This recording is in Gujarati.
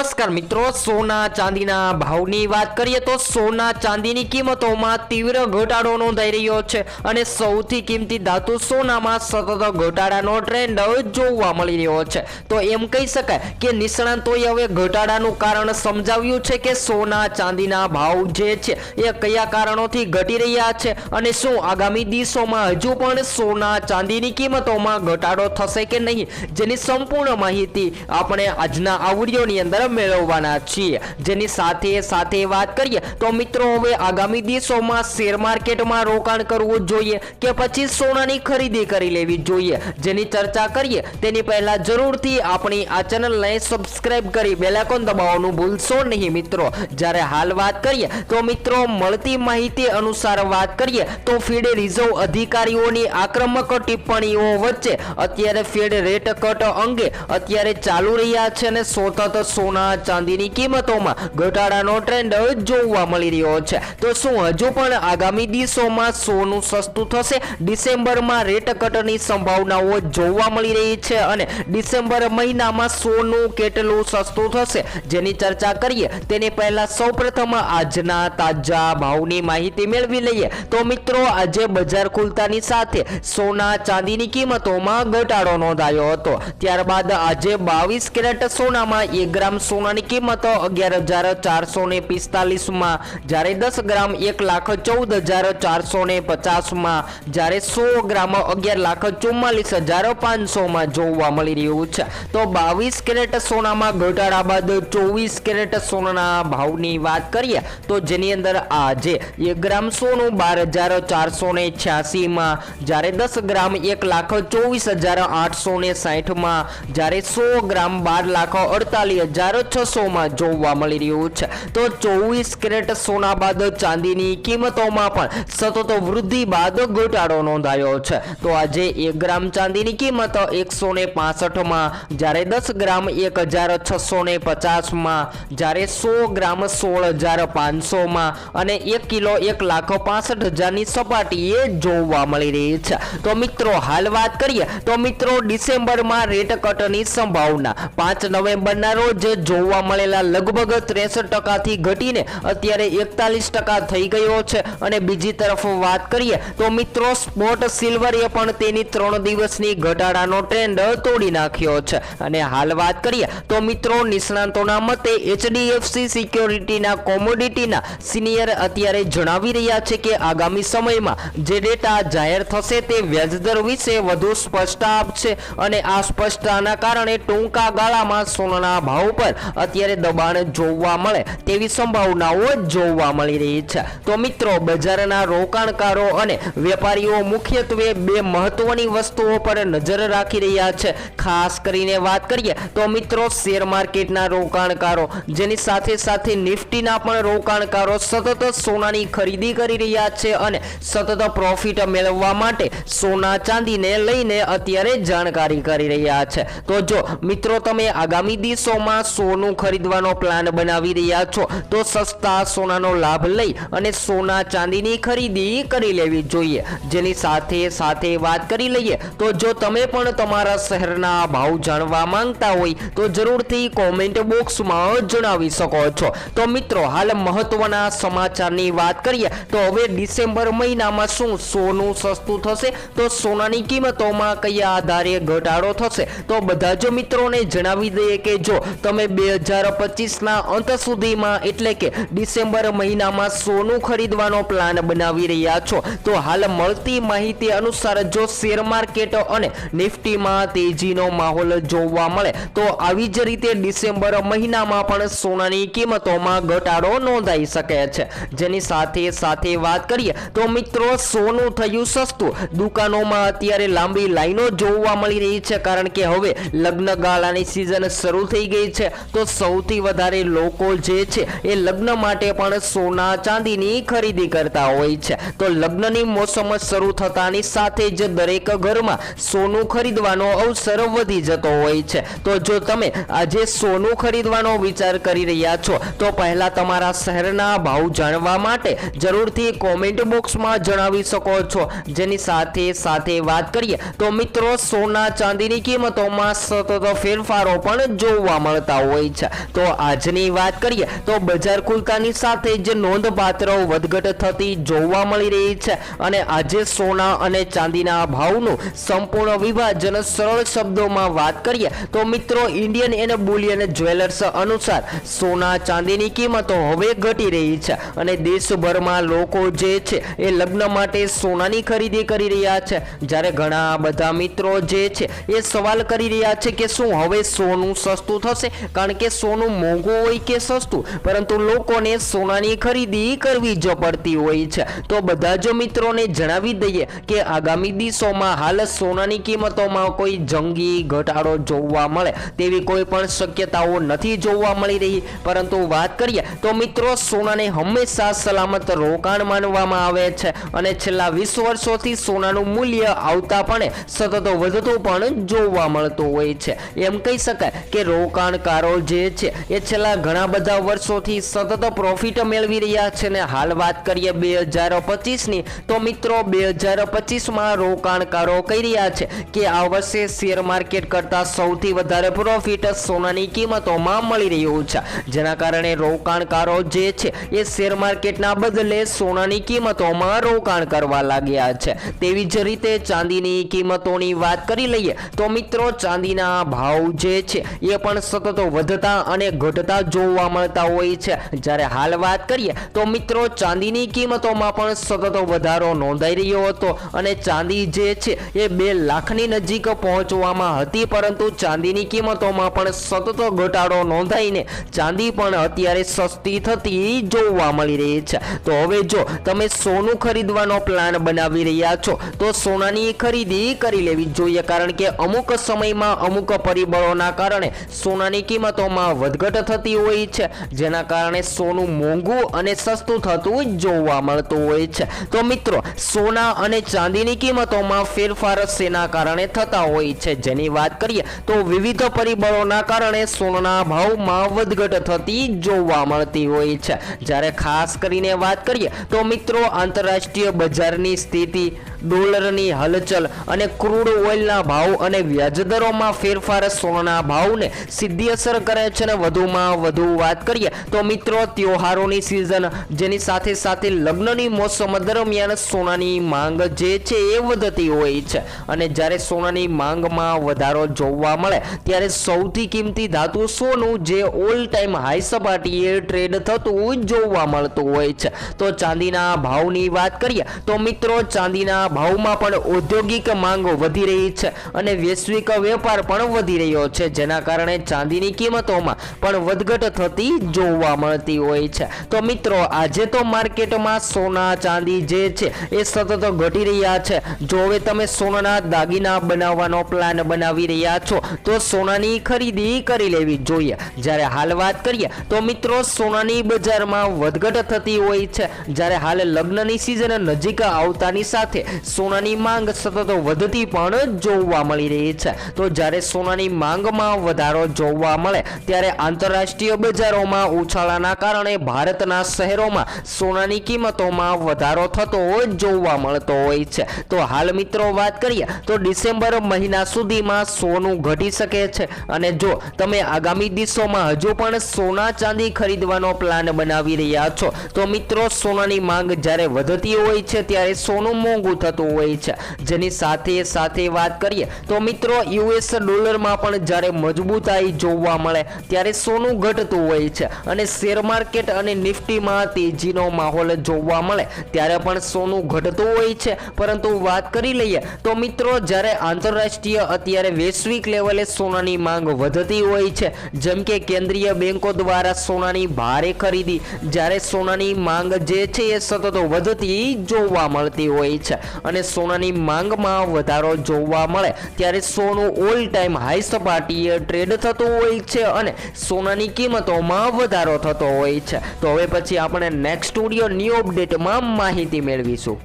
નમસ્કાર મિત્રો, સોના ચાંદીના ભાવની વાત કરીએ તો સોના ચાંદીની કિંમતોમાં તીવ્ર ઘટાડો નોંધાઈ રહ્યો છે અને સૌથી કિંમતી ધાતુ સોનામાં સતત ઘટાડાનો ટ્રેન્ડ જોવા મળી રહ્યો છે. તો એમ કહી શકાય કે નિષ્ણાંતોએ હવે ઘટાડાનું કારણ સમજાવ્યું છે કે સોના ચાંદીના ભાવ જે છે એ કયા કારણોથી ઘટી રહ્યા છે અને શું આગામી દિવસોમાં હજુ પણ સોના ચાંદીની કિંમતોમાં ઘટાડો થશે કે નહીં, જેની સંપૂર્ણ માહિતી આપણે આજના આ અંદર મેળવવાના છીએ. જેની સાથે સાથે વાત કરીએ તો મિત્રો, હવે આગામી દિવસોમાં શેર માર્કેટમાં રોકાણ કરવું જોઈએ કે પછી સોનાની ખરીદી કરી લેવી જોઈએ? જેની ચર્ચા કરીએ તેની પહેલા જરૂરથી આપણી આ ચેનલને સબસ્ક્રાઇબ કરી બેલાકોન દબાવવાનું ભૂલશો નહીં મિત્રો. જ્યારે હાલ વાત કરીએ તો મિત્રો, મળતી માહિતી અનુસાર વાત કરીએ તો ફીડ રિઝર્વ અધિકારીઓની આક્રમક ટિપ્પણીઓ વચ્ચે અત્યારે ફેડ રેટ કટ અંગે અત્યારે ચાલુ રહ્યા છે અને સતત સોના ચાંદીની કિંમતોમાં ઘટાડાનો ટ્રેન્ડ જોવા મળી રહ્યો છે. તો શું હજુ પણ આગામી દિવસોમાં સોનું સસ્તું થશે? ડિસેમ્બરમાં રેટ કટની સંભાવનાઓ જોવા મળી રહી છે અને ડિસેમ્બર મહિનામાં સોનું કેટલું સસ્તું થશે? જેની ચર્ચા કરીએ, તેની પહેલા સૌપ્રથમ આજના તાજા ભાવની માહિતી મેળવી લઈએ. તો મિત્રો, આજે બજાર ખુલતાની સાથે સોના ચાંદીની કિંમતોમાં ઘટાડો નોંધાયો હતો. ત્યારબાદ આજે બાવીસ કેરેટ સોનામાં એક ગ્રામ સોનાની કિંમત અગિયાર હજાર ચારસો ને પિસ્તાલીસમાં જ્યારે દસ ગ્રામ એક લાખ ચૌદ હજાર ચારસો ને પચાસમાં જ્યારે સો ગ્રામ અગિયાર લાખ ચુમ્માલીસ હજાર પાંચસોમાં જોવા મળી રહ્યું છે. તો બાવીસ કેરેટ સોનામાં ઘટાડા બાદ ચોવીસ કેરેટ સોનાના ભાવની વાત કરીએ, તો જેની અંદર આજે એક ગ્રામ સોનું બાર હજાર ચારસો ને છ્યાસીમાં જ્યારે દસ ગ્રામ એક લાખ ચોવીસ હજાર આઠસો ને સાહીઠમાં જ્યારે સો ગ્રામ બાર લાખ અડતાલીસ હજાર છસોમાં જોવા મળી રહ્યું છે. તો ચોવીસ કેરેટ સોના બાદ ચાંદીની કિંમતોમાં પણ સતત વૃદ્ધિ બાદ ઘટાડો નોંધાયો છે. તો આજે એક ગ્રામ ચાંદીની કિંમત એકસો ને પાસઠમાં, જ્યારે દસ ગ્રામ એક હજાર છસો ને પચાસમાં, જ્યારે સો ગ્રામ સોળ હજાર પાંચસોમાં અને એક કિલો એક લાખ પાસઠ હજારની સપાટીએ જોવા મળી રહી છે. તો મિત્રો, હાલ વાત કરીએ તો મિત્રો, ડિસેમ્બરમાં રેટ કટની સંભાવના પાંચ નવેમ્બરના રોજ જોવા મળેલા લગભગ ત્રેસઠ ટકાથી ઘટીને અત્યારે એકતાલીસ ટકા થઈ ગયો છે. અને બીજી તરફ વાત કરીએ તો મિત્રો સ્પોટ સિલ્વરે પણ તેની ત્રણ દિવસની ઘટાડાનો ટ્રેન્ડ તોડી નાખ્યો છે. અને હાલ વાત કરીએ તો મિત્રો નિષ્ણાંતોના મતે એચડીએફસી સિક્યોરિટીના કોમોડિટીના સિનિયર અત્યારે જણાવી રહ્યા છે કે આગામી સમયમાં જે ડેટા જાહેર થશે તે વ્યાજદર વિશે વધુ સ્પષ્ટતા આપશે. અને આ સ્પષ્ટતાના કારણે ટૂંકા ગાળામાં સોનાના ભાવ પર અત્યારે દબાણ જોવા મળે તેવી સંભાવનાઓ જોવા મળી રહી છે. તો મિત્રો, બજારના રોકાણકારો અને વેપારીઓ મુખ્યત્વે બે મહત્વની વસ્તુઓ પર નજર રાખી રહ્યા છે. ખાસ કરીને વાત કરીએ તો મિત્રો, શેર માર્કેટના રોકાણકારો, જેની સાથે સાથે નિફ્ટીના પણ રોકાણકારો સતત સોનાની ખરીદી કરી રહ્યા છે અને સતત પ્રોફિટ મેળવવા માટે સોના ચાંદીને લઈને અત્યારે જાણકારી કરી રહ્યા છે. તો જો મિત્રો, તમે આગામી દિવસોમાં સોનું ખરીદવાનો પ્લાન બનાવી રહ્યા છો, તો સસ્તા સોનાનો લાભ લઈ અને સોના ચાંદીની ખરીદી કરી લેવી જોઈએ. જેની સાથે સાથે વાત કરી લઈએ, તો જો તમે પણ તમારા શહેરના ભાવ જાણવા માંગતા હોય, તો જરૂરથી કોમેન્ટ બોક્સમાં જણાવી શકો છો. તો મિત્રો, હાલ મહત્વના સમાચારની વાત કરીએ, તો હવે ડિસેમ્બર મહિનામાં શું સોનું સસ્તું થશે? તો સોનાની કિંમતોમાં કયા આધારે ઘટાડો થશે? તો બધા જ મિત્રોને જણાવી દઈએ કે જો તમે બે હજાર પચીસના અંત સુધીમાં એટલે કે ડિસેમ્બર મહિનામાં સોનું ખરીદવાનો પ્લાન બનાવી રહ્યા છો. તો હાલ મળતી માહિતી અનુસાર જો શેર માર્કેટ અને નિફ્ટીમાં તેજીનો માહોલ જોવા મળે, તો આવી જ રીતે ડિસેમ્બર મહિનામાં પણ સોનાની કિંમતોમાં ઘટાડો નોંધાઈ શકે છે. જેની સાથે સાથે વાત કરીએ, તો મિત્રો સોનું થયું સસ્તું. દુકાનોમાં અત્યારે લાંબી લાઈનો જોવા મળી રહી છે, કારણ કે હવે લગ્ન ગાળાની સિઝન શરૂ થઈ ગઈ છે. તો સૌથી વધારે લોકો જે છે, એ લગ્ન માટે પણ સોના ચાંદીની ખરીદી કરતા હોય છે. તો લગ્નની મોસમ શરૂ થતાની સાથે જ દરેક ઘરમાં સોનું ખરીદવાનો અવસર વધી જતો હોય છે. તો જો તમે આજે સોનું ખરીદવાનો વિચાર કરી રહ્યા છો, તો પહેલા તમારા શહેરના ભાવ જાણવા માટે જરૂરથી કોમેન્ટ બોક્સમાં જણાવી શકો છો. જેની સાથે સાથે વાત કરીએ, તો મિત્રો, સોના ચાંદીની કિંમતોમાં સતત ફેરફારો પણ જોવા મળતા હોય છે. તો આજની વાત કરીએ તો બજાર ખુલતાની સાથે જ નોંધપાત્ર વધઘટ થતી જોવા મળી રહી છે અને આજે સોના અને ચાંદીના ભાવનું સંપૂર્ણ વિભાજન સરળ શબ્દોમાં વાત કરીએ તો મિત્રો ઇન્ડિયન એન્ડ બુલિયન જ્વેલર્સ અનુસાર સોના ચાંદીની કિંમતો હવે ઘટી રહી છે અને દેશભરમાં લોકો જે છે એ લગ્ન માટે સોનાની ખરીદી કરી રહ્યા છે. જ્યારે ઘણા બધા મિત્રો જે છે એ સવાલ કરી રહ્યા છે કે શું હવે સોનું સસ્તું થશે? કારણ કે સોનું મોંઘું હોય કે સસ્તું, પરંતુ લોકોને સોનાની ખરીદી કરવી જ પડતી હોય છે. તો બધા જ મિત્રોને જણાવી દઈએ કે આગામી દિવસોમાં હાલ સોનાની કિંમતોમાં કોઈ જંગી ઘટાડો જોવા મળે તેવી કોઈ પણ શક્યતાઓ નથી જોવા મળી રહી. પરંતુ વાત કરીએ તો મિત્રો, સોનાને હંમેશા સલામત રોકાણ માનવામાં આવે છે અને છેલ્લા વીસ વર્ષોથી સોનાનું મૂલ્ય આવતા પણ સતત વધતું પણ જોવા મળતું હોય છે. એમ કહી શકાય કે રોકાણકારો જે છે, એ છેલ્લા ઘણા બધા વર્ષોથી સતત પ્રોફિટ મેળવી રહ્યા છે ને હાલ વાત કરીએ બે હજાર પચીસની, તો મિત્રો બે હજાર પચીસમાં રોકાણકારો કહી રહ્યા છે કે આ વર્ષે શેર માર્કેટ કરતાં સૌથી વધારે પ્રોફિટ સોનાની કિંમતોમાં મળી રહ્યું છે. જેના કારણે રોકાણકારો જે છે, એ શેર માર્કેટના બદલે સોનાની કિંમતોમાં રોકાણ કરવા લાગ્યા છે. તેવી જ રીતે ચાંદીની કિંમતોની વાત કરી લઈએ, તો મિત્રો ચાંદીના ભાવ જે છે, એ પણ સતત વધતા અને ઘટતા જોવા મળતા હોય છે. જ્યારે હાલ વાત કરીએ તો મિત્રો ચાંદીની કિંમતોમાં પણ સતત વધારો નોંધાઈ રહ્યો હતો અને ચાંદી જે છે એ બે લાખની નજીક પહોંચવામાં હતી, પરંતુ ચાંદીની કિંમતોમાં પણ સતત ઘટાડો નોંધાઈને ચાંદી પણ અત્યારે સસ્તી થતી જોવા મળી રહી છે. તો હવે જો તમે સોનું ખરીદવાનો પ્લાન બનાવી રહ્યા છો, તો સોનાની ખરીદી કરી લેવી જોઈએ, કારણ કે અમુક સમયમાં અમુક પરિબળોના કારણે સોનાની કિંમતોમાં વધઘટ થતી હોય છે, જેના કારણે સોનું મોંઘું અને સસ્તું થતું જોવા મળતું હોય છે. તો મિત્રો, સોના અને ચાંદીની કિંમતોમાં ફેરફાર શેના કારણે થતા હોય છે, જેની વાત કરીએ તો વિવિધ પરિબળોના કારણે સોનાના ભાવમાં વધઘટ થતી જોવા મળતી હોય છે. જ્યારે ખાસ કરીને વાત કરીએ તો મિત્રો, આંતરરાષ્ટ્રીય બજારની સ્થિતિ ડોલરની હલચલ અને ક્રૂડ ઓઇલના ભાવ અને વ્યાજદરોમાં ફેરફાર સોનાના ભાવને સીધી અસર કરે છે અને વધુમાં વધુ વાત કરીએ તો મિત્રો તહેવારોની સિઝન જેની સાથે સાથે લગ્નની મોસમ દરમિયાન સોનાની માંગ જે છે એ વધતી હોય છે અને જ્યારે સોનાની માંગમાં વધારો જોવા મળે ત્યારે સૌથી કિંમતી ધાતુ સોનું જે ઓલ ટાઈમ હાઈ સપાટીએ ટ્રેડ થતું જોવા મળતું હોય છે. તો ચાંદીના ભાવની વાત કરીએ તો મિત્રો, ચાંદીના ભાવમાં પણ ઔદ્યોગિક માંગ વધી રહી છે અને વૈશ્વિક વેપાર પણ વધી રહ્યો છે. જેના કારણે ચાંદીની કિંમતોમાં પણ વધઘટ થતી જોવા મળતી હોય છે. તો મિત્રો, આજે તો માર્કેટમાં સોના, ચાંદી જે છે એ સતત ઘટી રહ્યા છે. જો હવે તમે સોનાના દાગીના બનાવવાનો પ્લાન બનાવી રહ્યા છો, તો સોનાની ખરીદી કરી લેવી જોઈએ. જ્યારે હાલ વાત કરીએ, તો મિત્રો, સોનાની બજારમાં વધઘટ થતી હોય છે. જ્યારે હાલ લગ્નની સિઝન નજીક આવતાની સાથે સોનાની માંગ સતત વધતી પણ જોવા મળી રહી છે. તો જ્યારે સોનાની માંગમાં વધારો જોવા મળે, ત્યારે આંતરરાષ્ટ્રીય બજારોમાં ઉછાળાના કારણે ભારતના શહેરોમાં સોનાની કિંમતોમાં વધારો થતો જોવા મળતો હોય છે. તો હાલ મિત્રો વાત કરીએ, તો ડિસેમ્બર મહિના સુધીમાં સોનું ઘટી શકે છે. અને જો તમે આગામી દિવસોમાં હજુ પણ સોના ચાંદી ખરીદવાનો પ્લાન બનાવી રહ્યા છો, તો મિત્રો સોનાની માંગ જ્યારે વધતી હોય છે, ત્યારે સોનું મોંઘું થતું હોય છે. જેની સાથે સાથે વાત કરીએ, તો મિત્રો યુએસ ડોલરમાં પણ જ્યારે મજબૂતાઈ જોવા મળે, ત્યારે સોનું ઘટતું હોય છે અને શેર માર્કેટ અને નિફ્ટીમાં તેજીનો માહોલ જોવા મળે, ત્યારે પણ સોનું ઘટતું હોય છે. પરંતુ વાત કરી લઈએ, તો મિત્રો જ્યારે આંતરરાષ્ટ્રીય અત્યારે વૈશ્વિક લેવલે સોનાની માંગ વધતી હોય છે, જેમ કે કેન્દ્રીય બેંકો દ્વારા સોનાની ભારે ખરીદી, જ્યારે સોનાની માંગ જે છે એ સતત વધતી જોવા મળતી હોય છે. અને સોનાની માંગમાં વધારો જોવા મળે. ત્યારે સોનું ઓલ ટાઈમ હાઈ સપાટીએ ટ્રેડ થતું હોય છે અને સોનાની કિંમતોમાં વધારો થતો હોય છે. તો હવે પછી આપણે નેક્સ્ટ સ્ટુડિયો ન્યૂ અપડેટમાં માહિતી મેળવીશું.